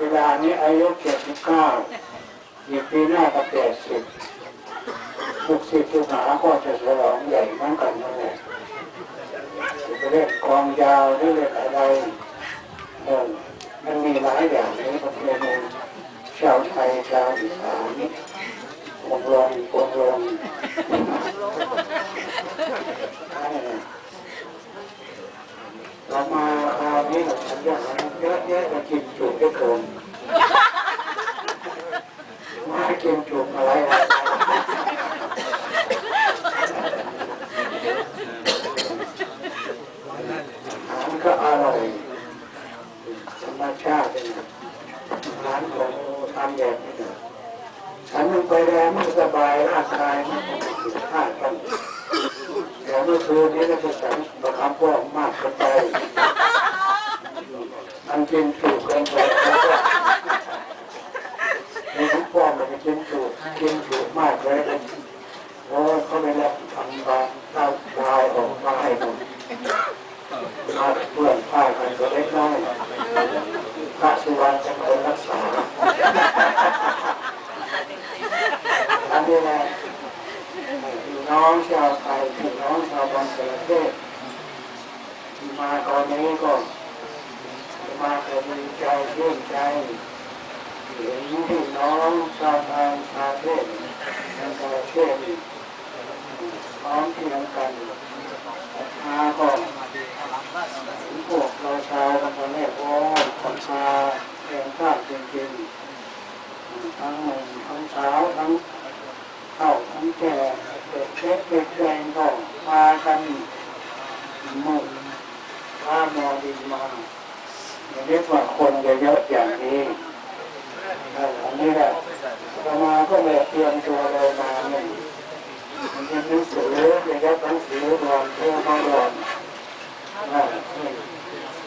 เวลานี้อายุเจ็ดสิบเก้าอีกปีหน้าก็แปดสิบลูกศิษย์ลูกหาก็จะฉลองใหญ่เหมือนกันนั่นแหละจะเรียกกองยาวหรือเรียกอะไรเออมันมีหลายอย่างในประเพณีชาวไทยชาวอีสานองค์รององค์รองเรามาคราวนี้เราทำอย่างไรเยอะแยะเรากินจุกได้เกินมากินจุกอะไรอะไรอาหาร ก็อร่อยธรรมชาติเลยอาหารของทำแบบนี้ฉันมันไปแล้วมันสบายร่างกายมันสุขภาพกันเดี๋ยวเมื่อคืนนี้ก็จะสั่งประคำพวกมากเกินไปมันกินถูกเกินไปแล้วก็ในทั้งฟอมมันกินถูกกินถูกมากเลยโอ้เขาไปรับทำบางเต้าดาวออกมาให้ผม มาเพื่อนป้ายกันก็เล็กน้อยพระสุวรรณจะคนรักษาอันนี้แหละพี่น้องชาวไทยพี่น้องชาวบังกลาเทศที่มาตอนนี้ก็มาเกิดมีใจเชื่นใจเห็นพี่น้องชาวไทยชาวเทศในประเทศพร้อมที่ทำกันมาก็พวกเราชาวบังกลาเทศโอ้คนชาแรงข้าจริงๆทั้งหนุ่มทั้งสาวทั้งเฒ่าทั้งแก่ เด็กเล็กเด็กแดงก็มากันหมุ่งข้ามอดินมาเรียกว่าคนเยอะๆอย่างนี้อันนี้แหละเรามาก็เลยเตรียมตัวเรามาเนี่ยมันเป็นหนังสือเรียกหนังสือรอนเพื่อมารอน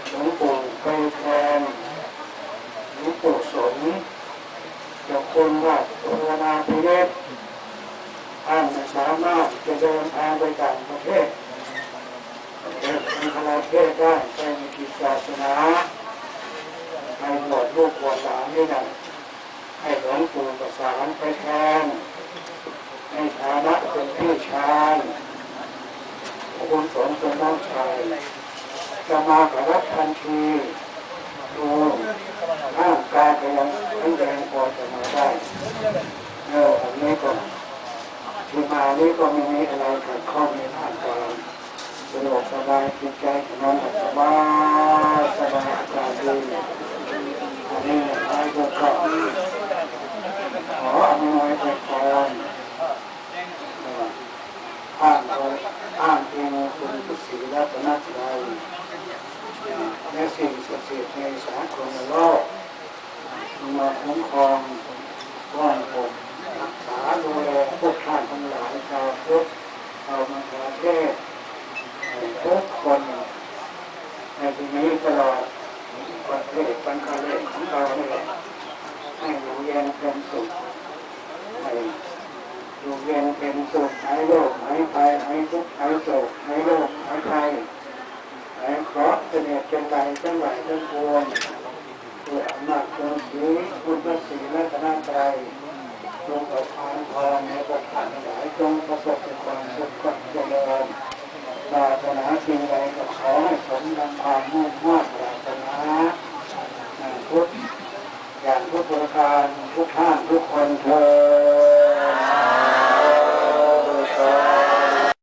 หลวงปู่ไปแทนหลวงปู่สนจ้าคุณว่าตัวนาพิเรศท่านสามารถจะานทางไปต่างประเทศเป็นประเทศได้ไปมีกิจศาสนาไปหมดลูกหัวสามนี่นะให้หลวงปู่ประสานไปแทนในฐานะเป็นพี่ชายคุณสมเป็นน้องชายจะมาขอรับทันทีดูร่างกายก็ยังแข็งแรงพอจะมาได้เอออันนี้ก็ที่ มานี้ก็ไม่มีอะไรขัดข้องในร่างกายสะดวกสบายจิตใจของน้องสบายสบายอากาศดีอันนี้ท้ก็ขอขออนุโมทนาพรอ้างโดยอ้างเองคุณพุทธศรีรัตนตรัยและสิ่งศักดิ์สิทธิ์ในสากลโลกมาคุ้มครองว่านผมรักษาดูแลพวกท่านทั้งหลายชาวพุทธชามังคลาเทศทุกคนในที่นี้ตลอดประเทศปัญคาเลศของเราเนี่ยให้อยู่เย็นเป็นสุขให้อยู่เย็นเป็นสุขหายโรคหายภัยหายทุกข์หายโศกหายโรคหายภัยหายเคราะห์เสน่ห์เป็นไรทั้งหลายทั้งปวงด้วยอำนาจคุณศรีคุณพระศรีรัตนตรัย งประทานพรในประทานหลายจงประสบแต่ความสุขความเจริญปรารถนาสิ่งใดก็ขอให้สมดังความมุ่งมั่นปรารถนาทุกอย่างทุกประการทุกท่านทุกคนเธอ